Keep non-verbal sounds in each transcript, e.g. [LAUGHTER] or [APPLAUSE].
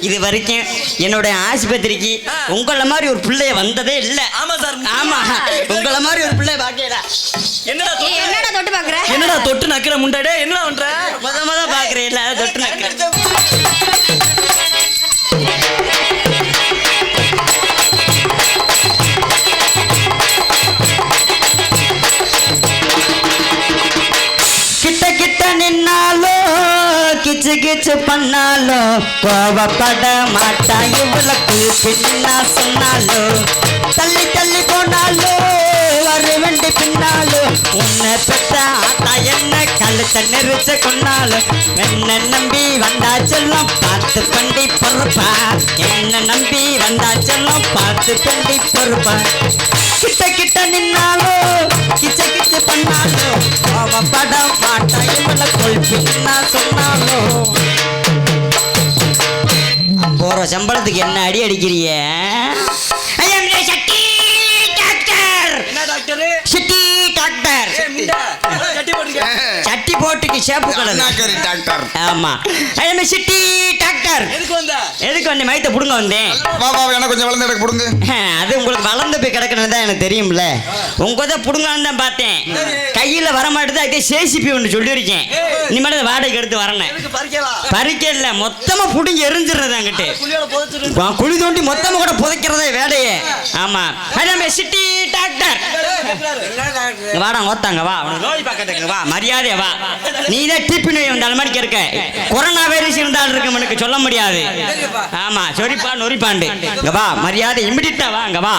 இது வரைக்கும் என்னுடைய ஆஸ்பத்திரிக்கு உங்கள மாதிரி ஒரு பிள்ளைய வந்ததே இல்ல. ஆமா சார். ஆமா. உங்கள மாதிரி ஒரு பிள்ளைய பாக்கல. என்னடா என்னடா தொட்டு பாக்குற? என்னடா தொட்டு நக்கிற முண்டாடே? என்ன பண்ற? முத முத பாக்குறேன் இல்ல தொட்டு நக்கு கிச்சு கிச்சு பண்ணாலோ கோவப்பட மாட்டா இவளுக்கு பின்னா சொன்னாலோ தள்ளி தள்ளி போனாலோ வருவண்டி பின்னாலோ உன்னை பெற்ற ஆட்டா என்ன கழுத்த நெரிச்சு கொண்டாலும் என்ன நம்பி வந்தா செல்லும் பார்த்து பண்டி பொறுப்பா. என்ன நம்பி வந்தா செல்லும் பார்த்து பண்டி பொறுப்பா. கிட்ட கிட்ட நின்னாலோ கிச்ச கிச்ச பண்ணாலோ அவ படம் மாட்டா இவள கொள்பின்னா சொன்னாலோ. போற சம்பளத்துக்கு என்ன அடி அடிக்கிறிய? சேப்பு டாக்டர். ஆமா. I'm city doctor. எதுக்கு வந்த? எதுக்கு வந்து? மயத்தை புடுங்க வந்தேன். வா வா எனக்கு கொஞ்சம் வளர்ந்து எனக்கு அது உங்களுக்கு வளர்ந்து போய் கிடக்கணும் தான் எனக்கு தெரியும்ல. உங்க தான் தான் பார்த்தேன். கையில் வர மாட்டேது அதே சேசிப்பி ஒன்று சொல்லியிருக்கேன் இனிமேல் அதை வாடகைக்கு எடுத்து வரணும். எதுக்கு பறிக்கவா பறிக்க இல்லை மொத்தமாக புடுங்கி எரிஞ்சிடுறது அங்கிட்டு. குழி தோண்டி மொத்தமாக கூட புதைக்கிறதே வேலையே. ஆமா. I'm city doctor. வாடா ஓத்தாங்க வா. நோய் பக்கத்துக்கு வா. மரியாதை வா. நீ தான் டிபி நோய் வந்த மாதிரி இருக்க கொரோனா வைரஸ் இருந்தாலும் இருக்கு உனக்கு சொல்ல முடியாது. ஆமா சொரிப்பா நொறிப்பாண்டு இங்க வா மரியாதை இமிடிட்டா வா இங்க வா.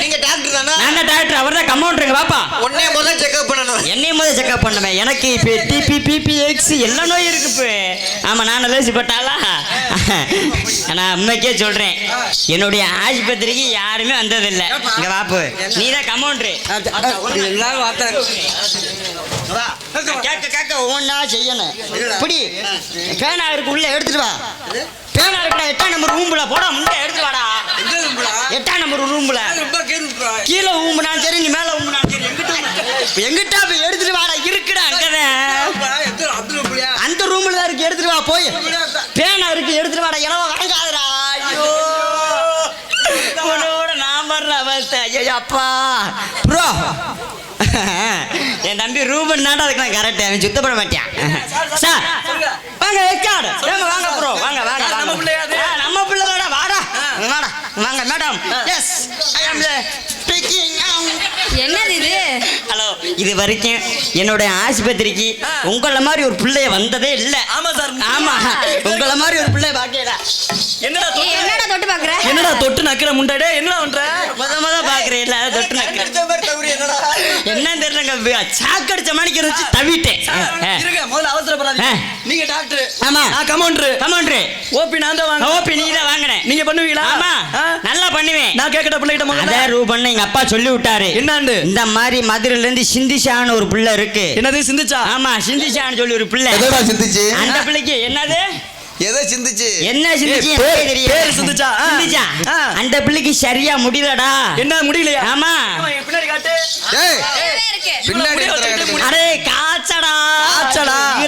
நீங்க டாக்டர் தானே? நான் டாக்டர் அவர் தான் கம்பவுண்டருங்க வாப்பா. உடனே முதல்ல செக்அப் பண்ணணும். என்னையும் முதல் செக்அப் பண்ணுவேன். எனக்கு இப்போ டிபி பிபி எக்ஸ் எல்லா நோய் இருக்கு இப்போ. ஆமா நான் லேசிப்பட்டாளா நான் உண்மைக்கே சொல்றேன். என்னுடைய ஆஸ்பத்திரிக்கு யாருமே வந்ததில்லை. இங்க வாப்பு. நீ தான் கம்பவுண்டரு எல்லாரும் வார்த்தை கேட்க கேட்க ஒவ்வொன்றா செய்யணும். இப்படி பேனா இருக்கு உள்ள எடுத்துட்டு வா. பேனா இருக்குடா எட்டாம் நம்பர் ரூம்ல போடா முண்டை எடுத்து வாடா. எட்டாம் நம்பர் ரூம்ல கீழே ஊம்புனாலும் சரி நீ மேல ஊம்புனாலும் சரி. எங்கிட்ட. எங்கிட்ட போய் எடுத்துட்டு வாடா. இருக்குடா அங்கதான். அந்த ரூம்ல தான் இருக்கு. எடுத்துட்டு வா போய். பேனா இருக்கு எடுத்துட்டு வாடா. இளவ வாங்காதடா ஐயோ. வர்ற அவஸ்தை ஐயோ அப்பா ப்ரோ. என் தம்பி ரூபன் நாடா அதுக்கு நான் கரெக்ட் அவன் சுத்த பண்ண மாட்டான். சார் வாங்க ரெக்கார்டு வாங்க வாங்க ப்ரோ. வாங்க வாங்க. நம்ம பிள்ளையா அது? ஆ, நம்ம பிள்ளை தாடா வாடா. வாடா. வாங்க madam. Yes I am speaking என்னது இது? ஹலோ இது வரைக்கும் என்னுடைய ஆஸ்பத்திரிக்கு உங்கள மாதிரி ஒரு பிள்ளைய வந்ததே இல்ல. ஆமா சார். ஆமா. உங்கள மாதிரி ஒரு பிள்ளைய பாக்கல. என்னடா தொட்டு- என்னடா தொட்டு பாக்குற? என்னடா தொட்டு நக்கிற முண்டாடே என்ன பண்ற? தெரியலங்க சாக்கடிச்ச மணிக்கு தவிட்டேன். இருங்க முதல்ல அவசரப்படாதீங்க. நீங்க டாக்டர். ஆமா. நான் கமௌண்டர். கமாண்ட்ரு. ஓபி நான் தான் வாங்க ஓபி நீ தான் வாங்கினேன். நீங்க பண்ணுவீங்களா? ஆமா? நல்லா பண்ணுவேன். நான் கேக்கட்ட பிள்ளைகிட்ட அதே முதல்ல ரூபன் எங்க அப்பா சொல்லி விட்டாரு என்னாண்டு இந்த மாதிரி மதுரையில இருந்து சிந்திஷான்னு ஒரு பிள்ளை இருக்கு. என்னது சிந்திச்சா? ஆமா சிந்திஷான்னு சொல்லி ஒரு பிள்ளை. எதோடா சிந்திச்சு? அந்த பிள்ளைக்கு என்னது? எதை சிந்திச்சு? என்ன சிந்திச்சு பேர். அந்த பிள்ளைக்கு சரியா முடியலடா. என்ன முடியலையா? ஆமா. பின்னாடி காட்டு. ஏய். பின்னாடி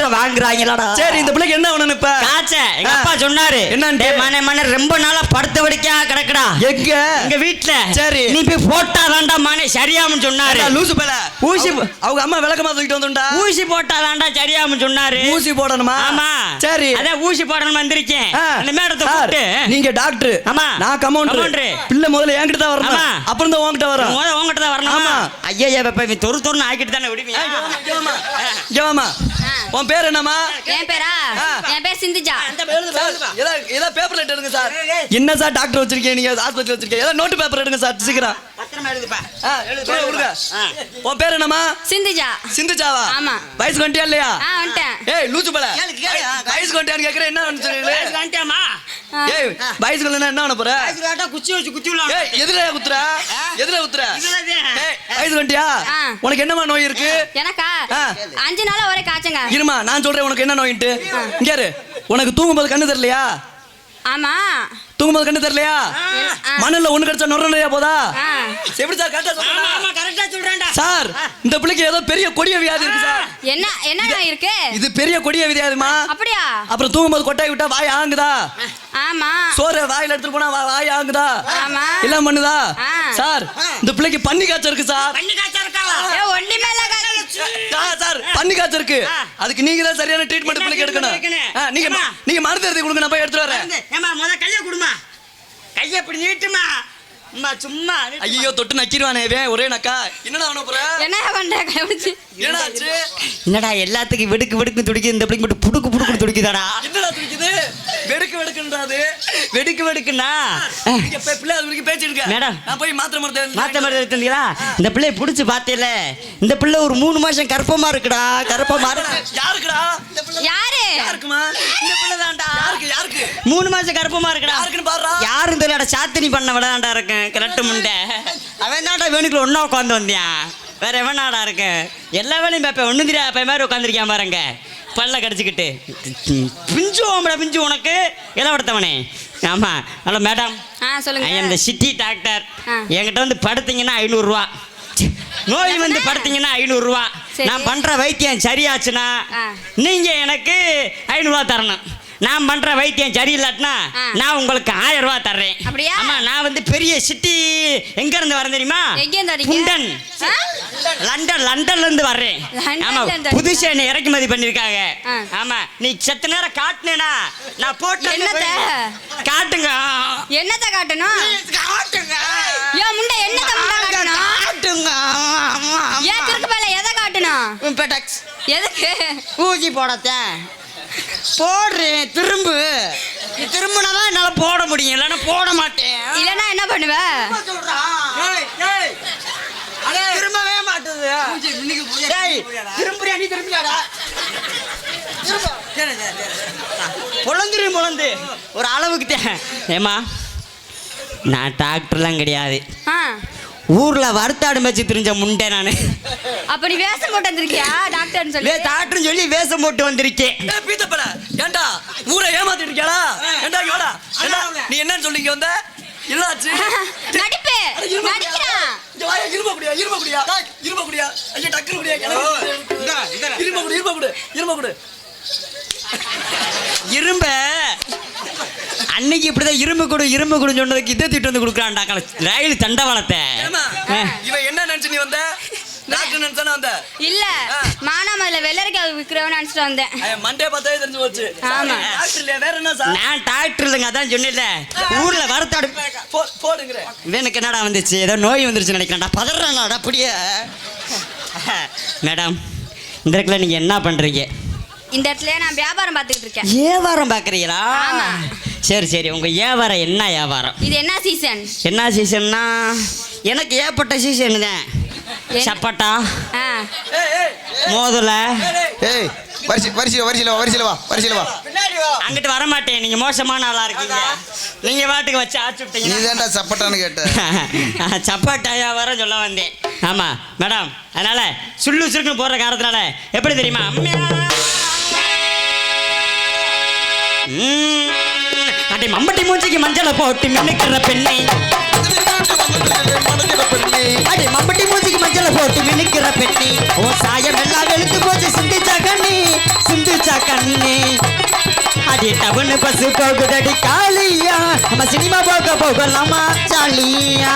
உயிரை வாங்குறாங்களாடா. சரி இந்த பிள்ளைக்கு என்ன வேணும் இப்ப? காய்ச்ச. எங்க. அப்பா சொன்னாரு. என்னன்ட்டு? டேய் மன மன ரொம்ப நாளா படுத்த வடிக்கா கிடக்குடா. எங்க? எங்க வீட்ல. சரி. நீ போய் போட்டா தாண்டா மனே சரியாமன்னு சொன்னாரு. லூசு பேல? ஊசி அவங்க- அம்மா விளக்கமா தூக்கிட்டு வந்துட்டா? ஊசி போட்டா தாண்டா சரியாமன்னு சொன்னாரு. ஊசி போடணுமா? ஆமா. சரி. அதான் ஊசி போடணும் வந்திருக்கேன். அந்த மேடத்தை கூப்பிட்டு. நீங்க டாக்டர். ஆமா. நான் கமௌண்டர். பிள்ளை முதல்ல என்கிட்ட தான் வரணும். அப்புறம் தான் உன்கிட்ட வரும். முத உங்ககிட்ட தான் வரணும்? ஆமா. ஐயா இப்ப இவன் தொறு தொறுன்னு ஆக்கிட்டு தானே விடுவீங்க இங்க வாமா ஆ. உன் பேர் என்னம்மா? என் பேரா. என் பேர் சிந்துஜா. சார், ஏதா ஏதா பேப்பர் எடுங்க சார். என்ன சார் டாக்டர் வச்சிருக்கீங்க? நீங்க ஆஸ்பத்திரி வச்சிருக்கீங்க? ஏதா நோட்டு பேப்பர் எடுங்க சார் சீக்கிரம். உன் பேர் என்னம்மா? சிந்துஜா. சிந்துச்சாவா ஆமா. வயசு கொண்டியா இல்லையா? வந்துட்டேன். ஏய் லூசு பல. வயசு கொண்டியான்னு கேக்குறேன். என்ன ஏய் என்ன பண்ண போற? குச்சி வச்சு குச்சி விடலாம் ஏய் எதுல குத்துற? எதுல குத்துற. ஏய் வயசு. உனக்கு என்னமா நோய் இருக்கு? எனக்கா. அஞ்சு நாளா ஒரே காய்ச்சங்க. இருமா நான் சொல்றேன் உனக்கு என்ன நோயின்ட்டு? இங்க உனக்கு தூங்கும்போது கண்ணு தெரியலையா? ஆமா. தூங்கும்போது கண்டு தெரியலையா? ஆ. மண்ணில் ஒண்ணு கிடைச்சா நொற நிறையா போதா. எப்படி சார்? கரெக்டா சொல்றேன்டா. சார் இந்த பிள்ளைக்கு ஏதோ பெரிய கொடிய வியாதி இருக்கு சார். என்ன என்ன இருக்கு இது பெரிய கொடிய வியாதிமா அப்படியா? அப்புறம் தூங்கும்போது கொட்டாய் விட்டா வாய் ஆங்குதா? ஆமா. சோறு வாயில எடுத்துட்டு போனா வா- வாய் ஆங்குதா? ஆமா. எல்லாம் பண்ணுதா. சார் இந்த பிள்ளைக்கு பன்னி காய்ச்சல் இருக்கு சார். பண்ணி காய்ச்சா இருக்காவா ஏ ஒண்ணுமே இல்ல சார், சார் பன்னி காய்ச்சல் இருக்கு. அதுக்கு நீங்க தான் சரியான ட்ரீட்மெண்ட் பிள்ளைக்கு எடுக்கணும். நீங்க? நீங்க மருந்து எழுதி கொடுங்க நான் போய் எடுத்துட்டு வரேன் ஏமா முத கைய கொடுமா கைய இப்படி நீட்டுமா? அம்மா சும்மா. ஐயோ தொட்டு நக்கிடுவானே இவன். ஒரே நக்கா. என்னடா அவன போற? என்ன பண்ற கண்டுபிடிச்சு என்னடா எல்லாத்துக்கும் வெடுக்கு வெடுக்கு துடிக்குது. இந்த பிள்ளைக்கு மட்டும் புடுக்கு புடுக்கு துடிக்குதாடா? என்னடா துடிக்குது? வெடுக்கு வெடுக்குன்றாது வெடுக்கு இப்ப பிள்ளை அது இருக்க மேடம். நான் போய் மாத்திரை மருந்து எடுத்து மாத்த மாதிரி எடுத்தீங்களா இந்த பிள்ளைய புடிச்சு பார்த்தேல. இந்த பிள்ளை ஒரு மூணு மாசம் கர்ப்பமா இருக்குடா கர்ப்பமா இருக்கு யாருக்குடா? யாரு? யாருக்குமா? இந்த பிள்ளை தான்டா. யாருக்கு யாருக்கு? மூணு மாசம் கர்ப்பமா இருக்குடா. யாருக்குன்னு பாருடா. யாரும் தெரியலடா சாத்தினி பண்ண விளையாண்டா இருக்கேன். கரெக்ட் முண்டை. அவன் தான்டா வேணுக்குள்ள ஒன்றா உட்காந்து வந்தியான்? வேற எவனாடா இருக்கேன் எல்லா வேலையும் பார்ப்பேன். ஒன்றும் தெரியாது அப்போ மாதிரி உட்காந்துருக்கான் பாருங்க. பல்ல கடிச்சிக்கிட்டு. பிஞ்சு ஓம்பட பிஞ்சு உனக்கு. இளவடுத்தவனே ஆமா ஹலோ மேடம். ஆ சொல்லுங்க. I am the city doctor. என்கிட்ட வந்து படுத்தீங்கன்னா ஐநூறுரூவா நோய் வந்து படுத்தீங்கன்னா ஐநூறுரூவா. நான் பண்ற வைத்தியம் சரியாச்சுன்னா ஆ. நீங்க எனக்கு ஐநூறுரூவா தரணும். நான் பண்ற வைத்தியம் சரியில்லாட்டினா. நான் உங்களுக்கு ஆயிரம் ரூபா தர்றேன். அப்படியா? ஆமா நான் வந்து பெரிய சிட்டி எங்க இருந்து வரேன் தெரியுமா? எங்க இருந்து வரீங்க? புண்டன். ஆ? லண்டன் லண்டன்ல இருந்து வர்றேன் ஆமா இருந்து வரீங்க? புதுசா என்னை இறக்குமதி பண்ணிருக்காங்க. ஆமா நீ செத்த நேரம் காட்டுனேனா? நான் போட்டு என்னத்த? காட்டுங்க. என்னத்த காட்டணும்? காட்டுங்க. ஏன் முண்டை என்னத்த முண்டை காட்டணும்? காட்டுங்க. ஏன் திருக்கு மேல எதை காட்டணும்? எதுக்கு? ஊசி போடத்தேன். போடுறேன் திரும்பு. நீ திரும்பினாதான் என்னால போட முடியும். இல்லைன்னா போட மாட்டேன். இல்லனா என்ன பண்ணுவ? திரும்பவே மாட்டுது. டேய், திரும்புறியா நீ திரும்பியாடா? பொழந்துரு பொழந்து ஒரு அளவுக்கு தே- ஏம்மா நான் டாக்டர்லாம் கிடையாது. ஆ. ஊர்ல வறுத்தாடு வச்சு தெரிஞ்ச முண்டை நான். அப்ப நீ வேஷம் போட்டு வந்திருக்கியா? டாக்டர்னு சொல்லி. டாக்டர்னு சொல்லி வேஷம் போட்டு வந்திருக்கேன். பீத்தப்பட ஏன்டா ஊரை ஏமாத்திட்டு இருக்கியாடா? ஏன்டா நீ என்னன்னு சொல்லி இங்க வந்த? என்னாச்சு? [LAUGHS] நடிப்பு. நடிக்கிறான் இரும்ப குடியா இரும்ப குடியா இரும்ப குடியா ஐயா டக்குனு குடியா இரும்ப குடி இரும்ப குடு இரும்ப குடு இரும்ப? அன்னைக்கு இப்படிதான் இரும்பு கொடு இரும்பு கொடுன்னு சொன்னதுக்கு இதை திட்டு வந்து கொடுக்குறான்டா ரயில் தண்டவாளத்தை இவன் என்ன நினைச்சு நீ வந்த? நினைச்சானே வந்த? இல்ல மானாமதுல வெள்ளரிக்காய் விற்கிறவன் நினைச்சிட்டு வந்தேன். மண்டே பார்த்தாவே தெரிஞ்சு போச்சு. ஆமா. வேற என்ன சார்? நான் டாக்டர் இல்லைங்க அதான் சொன்னேன்ல. ஊர்ல வறுத்தாடு போ போடுங்கிற இவனுக்கு என்னடா வந்துச்சு? ஏதோ நோய் வந்துருச்சு நினைக்கிறேன்டா. பதறானாடா அப்படியே. மேடம் இந்த இடத்துல நீங்க என்ன பண்றீங்க? இந்த இடத்துல நான் வியாபாரம் பார்த்துக்கிட்டு இருக்கேன். வியாபாரம் பாக்குறீங்களா ஆமா. சரி சரி. உங்க வியாபாரம் என்ன வியாபாரம்? இது என்ன சீசன் என்ன சீசன்னா எனக்கு ஏற்பட்ட சீசன் தான்? சப்பாட்டா ஆ. ஏய் ஏய் மோதலை ஏய் வரிசை வரிசையில் வரிசையில் வா வரிசையில் வா வரிசையில் வா. அங்கிட்டு வர மாட்டேன் நீங்க மோசமான ஆளா இருக்கீங்க. நீங்க வாட்டுக்கு வச்சு ஆச்சு நீ விட்டீங்க தான்டா சப்பட்டான்னு கேட்ட. [LAUGHS] சப்பாட்டாயா வர சொல்ல வந்தேன். ஆமா மேடம். அதனால சுள்ளு சுருக்குன்னு போடுற காரணத்தினால எப்படி தெரியுமா? அம்மையா! அடி மம்பட்டி மூஞ்சிக்கு மஞ்சளை போட்டு மின்னுக்கிற பெண்ணே. அடி மம்பட்டி மூஞ்சிக்கு மஞ்சளை போட்டு மின்னுக்கிற பெண்ணே. ஓ சாயம் எல்லாம் வெளுத்து போச்சு சிந்திச்சா கண்ணே சிந்திச்சா கண்ணே. அடி டவுன் பஸ் போகுதடி காலியா நம்ம சினிமா போக போகலாமா ஜாலியா.